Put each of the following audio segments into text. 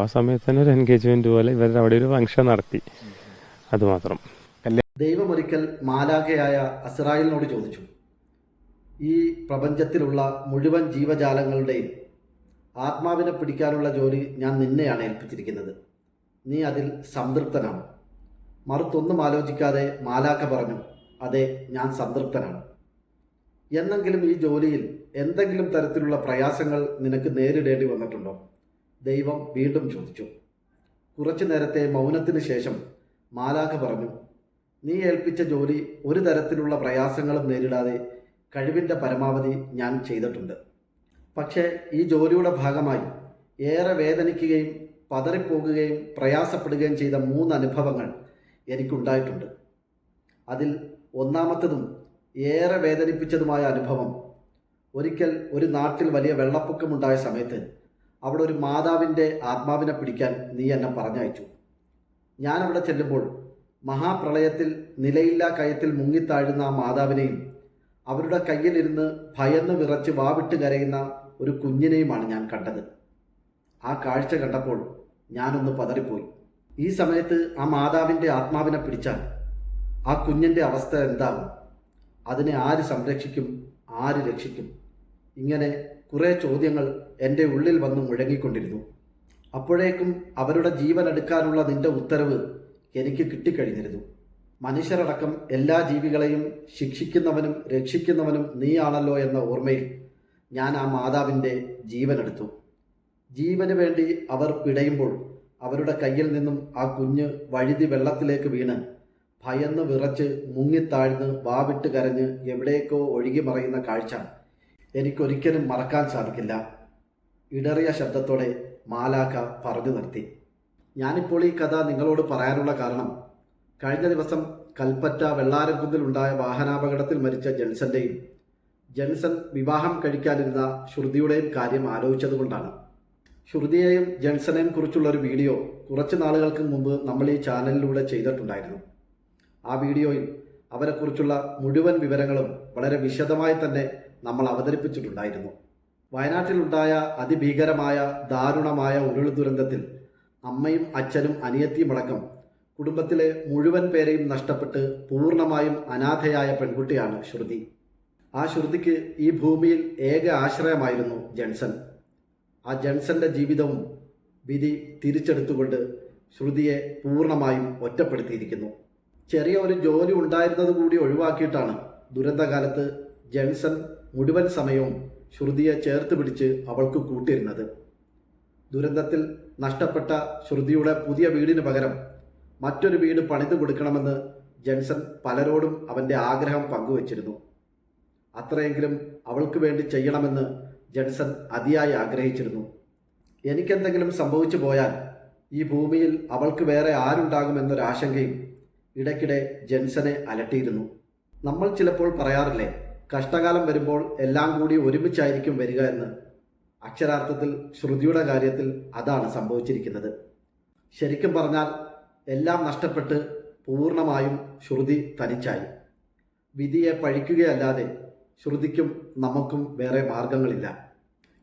ആ സമയത്ത് തന്നെ ഒരു എൻഗേജ്മെന്റ് പോലെ ഇവരുടെ അവിടെ ഒരു ഫംഗ്ഷൻ നടത്തി. അതുമാത്രം ദൈവമൊരിക്കൽ മാലാഖയായ അസ്രായേലിനോട് ചോദിച്ചു ഈ പ്രപഞ്ചത്തിലുള്ള മുഴുവൻ ജീവജാലങ്ങളുടെയും ആത്മാവിനെ പിടിക്കാനുള്ള ജോലി ഞാൻ നിന്നെയാണ് ഏൽപ്പിച്ചിരിക്കുന്നത്. നീ അതിൽ സംതൃപ്തനാണ്. മറുത്തൊന്നും ആലോചിക്കാതെ മാലാഖ പറഞ്ഞു അതെ ഞാൻ സംതൃപ്തനാണ്. എന്നെങ്കിലും ഈ ജോലിയിൽ എന്തെങ്കിലും തരത്തിലുള്ള പ്രയാസങ്ങൾ നിനക്ക് നേരിടേണ്ടി വന്നിട്ടുണ്ടോ? ദൈവം വീണ്ടും ചോദിച്ചു. കുറച്ചു നേരത്തെ മൗനത്തിന് ശേഷം മാലാഖ പറഞ്ഞു നീ ഏൽപ്പിച്ച ജോലി ഒരു തരത്തിലുള്ള പ്രയാസങ്ങളും നേരിടാതെ കഴിവിന്റെ പരമാവധി ഞാൻ ചെയ്തിട്ടുണ്ട്. പക്ഷേ ഈ ജോലിയുടെ ഭാഗമായി ഏറെ വേദനിക്കുകയും പതറിപ്പോകുകയും പ്രയാസപ്പെടുകയും ചെയ്ത മൂന്ന് അനുഭവങ്ങൾ എനിക്കുണ്ടായിട്ടുണ്ട്. അതിൽ ഒന്നാമത്തതും ഏറെ വേദനിപ്പിച്ചതുമായ അനുഭവം ഒരിക്കൽ ഒരു നാട്ടിൽ വലിയ വെള്ളപ്പൊക്കമുണ്ടായ സമയത്ത് അവിടെ ഒരു മാതാവിന്റെ ആത്മാവിനെ പിടിക്കാൻ നീ എന്നെ പറഞ്ഞയച്ചു. ഞാനവിടെ ചെല്ലുമ്പോൾ മഹാപ്രളയത്തിൽ നിലയില്ലാ കയത്തിൽ മുങ്ങിത്താഴുന്ന ആ മാതാവിനെയും അവരുടെ കയ്യിലിരുന്ന് ഭയന്ന് വിറച്ച് വാവിട്ട് കരയുന്ന ഒരു കുഞ്ഞിനെയുമാണ് ഞാൻ കണ്ടത്. ആ കാഴ്ച കണ്ടപ്പോൾ ഞാനൊന്ന് പതറിപ്പോയി. ഈ സമയത്ത് ആ മാതാവിന്റെ ആത്മാവിനെ പിടിച്ചാൽ ആ കുഞ്ഞിന്റെ അവസ്ഥ എന്താകും? അതിനെ ആര് സംരക്ഷിക്കും? ആര് രക്ഷിക്കും? ഇങ്ങനെ കുറേ ചോദ്യങ്ങൾ എന്റെ ഉള്ളിൽ വന്ന് മുഴങ്ങിക്കൊണ്ടിരുന്നു. അപ്പോഴേക്കും അവരുടെ ജീവൻ എടുക്കാനുള്ള നിന്റെ ഉത്തരവ് എനിക്ക് കിട്ടിക്കഴിഞ്ഞിരുന്നു. മനുഷ്യരടക്കം എല്ലാ ജീവികളെയും ശിക്ഷിക്കുന്നവനും രക്ഷിക്കുന്നവനും നീയാണല്ലോ എന്ന ഓർമ്മയിൽ ഞാൻ ആ മാതാവിന്റെ ജീവനെടുത്തു. ജീവന് വേണ്ടി അവർ പിടയുമ്പോൾ അവരുടെ കയ്യിൽ നിന്നും ആ കുഞ്ഞ് വഴുതി വെള്ളത്തിലേക്ക് വീണ് ഭയന്ന് വിറച്ച് മുങ്ങിത്താഴ്ന്ന് വാവിട്ട് കരഞ്ഞ് എവിടേക്കോ ഒഴുകി മറയുന്ന കാഴ്ച. എനിക്കൊരിക്കലും മറക്കാൻ സാധിക്കില്ല. ഇടറിയ ശബ്ദത്തോടെ മാലാക്ക പറഞ്ഞു നിർത്തി. ഞാനിപ്പോൾ ഈ കഥ നിങ്ങളോട് പറയാനുള്ള കാരണം കഴിഞ്ഞ ദിവസം കൽപ്പറ്റ വെള്ളാരംകുന്നിൽ ഉണ്ടായ വാഹനാപകടത്തിൽ മരിച്ച ജെൻസന്റെയും ജെൻസൺ വിവാഹം കഴിക്കാനിരുന്ന ശ്രുതിയുടെയും കാര്യം ആലോചിച്ചതുകൊണ്ടാണ്. ശ്രുതിയെയും ജെൻസനെയും കുറിച്ചുള്ള ഒരു വീഡിയോ കുറച്ച് നാളുകൾക്ക് മുമ്പ് നമ്മൾ ഈ ചാനലിലൂടെ ചെയ്തിട്ടുണ്ടായിരുന്നു. ആ വീഡിയോയിൽ അവരെക്കുറിച്ചുള്ള മുഴുവൻ വിവരങ്ങളും വളരെ വിശദമായി തന്നെ നമ്മൾ അവതരിപ്പിച്ചിട്ടുണ്ടായിരുന്നു. വയനാട്ടിലുണ്ടായ അതിഭീകരമായ ദാരുണമായ ഉരുൾ ദുരന്തത്തിൽ അമ്മയും അച്ഛനും അനിയത്തിയുമടക്കം കുടുംബത്തിലെ മുഴുവൻ പേരെയും നഷ്ടപ്പെട്ട് പൂർണമായും അനാഥയായ പെൺകുട്ടിയാണ് ശ്രുതി. ആ ശ്രുതിക്ക് ഈ ഭൂമിയിൽ ഏക ആശ്രയമായിരുന്നു ജൺസൺ ആ ജൺസന്റെ ജീവിതവും വിധി തിരിച്ചെടുത്തുകൊണ്ട് ശ്രുതിയെ പൂർണമായും ഒറ്റപ്പെടുത്തിയിരിക്കുന്നു. ചെറിയ ഒരു ജോലി ഉണ്ടായിരുന്നത് കൂടി ഒഴിവാക്കിയിട്ടാണ് ദുരന്തകാലത്ത് ജൺസൺ മുഴുവൻ സമയവും ശ്രുതിയെ ചേർത്ത് പിടിച്ച് അവൾക്ക് കൂട്ടിരുന്നത്. ദുരന്തത്തിൽ നഷ്ടപ്പെട്ട ശ്രുതിയുടെ പുതിയ വീടിന് പകരം മറ്റൊരു വീട് പണിതു കൊടുക്കണമെന്ന് ജൻസൺ പലരോടും അവന്റെ ആഗ്രഹം പങ്കുവച്ചിരുന്നു. അത്രയെങ്കിലും അവൾക്ക് വേണ്ടി ചെയ്യണമെന്ന് ജൻസൺ അതിയായി ആഗ്രഹിച്ചിരുന്നു. എനിക്കെന്തെങ്കിലും സംഭവിച്ചു പോയാൽ ഈ ഭൂമിയിൽ അവൾക്ക് വേറെ ആരുണ്ടാകുമെന്നൊരാശങ്കയും ഇടയ്ക്കിടെ ജെൻസനെ അലട്ടിയിരുന്നു. നമ്മൾ ചിലപ്പോൾ പറയാറില്ലേ കഷ്ടകാലം വരുമ്പോൾ എല്ലാം കൂടി ഒരുമിച്ചായിരിക്കും വരിക എന്ന് അക്ഷരാർത്ഥത്തിൽ ശ്രുതിയുടെ കാര്യത്തിൽ അതാണ് സംഭവിച്ചിരിക്കുന്നത്. ശരിക്കും പറഞ്ഞാൽ എല്ലാം നഷ്ടപ്പെട്ട് പൂർണമായും ശ്രുതി തനിച്ചായി. വിധിയെ പഴിക്കുകയല്ലാതെ ശ്രുതിക്കും നമുക്കും വേറെ മാർഗങ്ങളില്ല.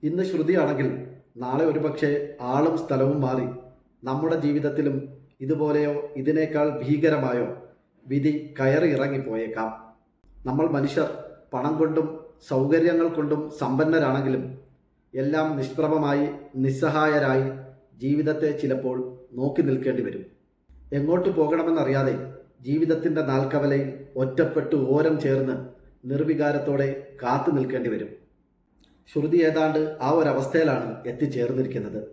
ഇന്ന് ശ്രുതിയാണെങ്കിൽ നാളെ ഒരുപക്ഷെ ആളും സ്ഥലവും മാറി നമ്മുടെ ജീവിതത്തിലും ഇതുപോലെയോ ഇതിനേക്കാൾ ഭീകരമായോ വിധി കയറി ഇറങ്ങിപ്പോയേക്കാം. നമ്മൾ മനുഷ്യർ പണം കൊണ്ടും സൗകര്യങ്ങൾ കൊണ്ടും സമ്പന്നരാണെങ്കിലും എല്ലാം നിഷ്പ്രഭമായി നിസ്സഹായരായി ജീവിതത്തെ ചിലപ്പോൾ നോക്കി നിൽക്കേണ്ടി വരും. എങ്ങോട്ട് പോകണമെന്നറിയാതെ ജീവിതത്തിന്റെ നാൽക്കവലയിൽ ഒറ്റപ്പെട്ടു ഓരം ചേർന്ന് നിർവികാരത്തോടെ കാത്തു നിൽക്കേണ്ടി വരും. ശ്രുതി ഏതാണ്ട് ആ ഒരവസ്ഥയിലാണ് എത്തിച്ചേർന്നിരിക്കുന്നത്.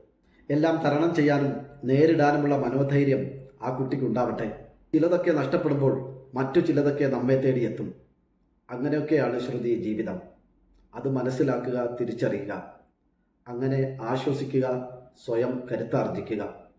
എല്ലാം തരണം ചെയ്യാനും നേരിടാനുമുള്ള മനോധൈര്യം ആ കുട്ടിക്കുണ്ടാവട്ടെ. ചിലതൊക്കെ നഷ്ടപ്പെടുമ്പോൾ മറ്റു ചിലതൊക്കെ നമ്മെ തേടിയെത്തും. അങ്ങനെയൊക്കെയാണ് ശ്രുതി ജീവിതം. അത് മനസ്സിലാക്കുക തിരിച്ചറിയുക. അങ്ങനെ ആശ്വസിക്കുക സ്വയം കരുത്താർജിക്കുക.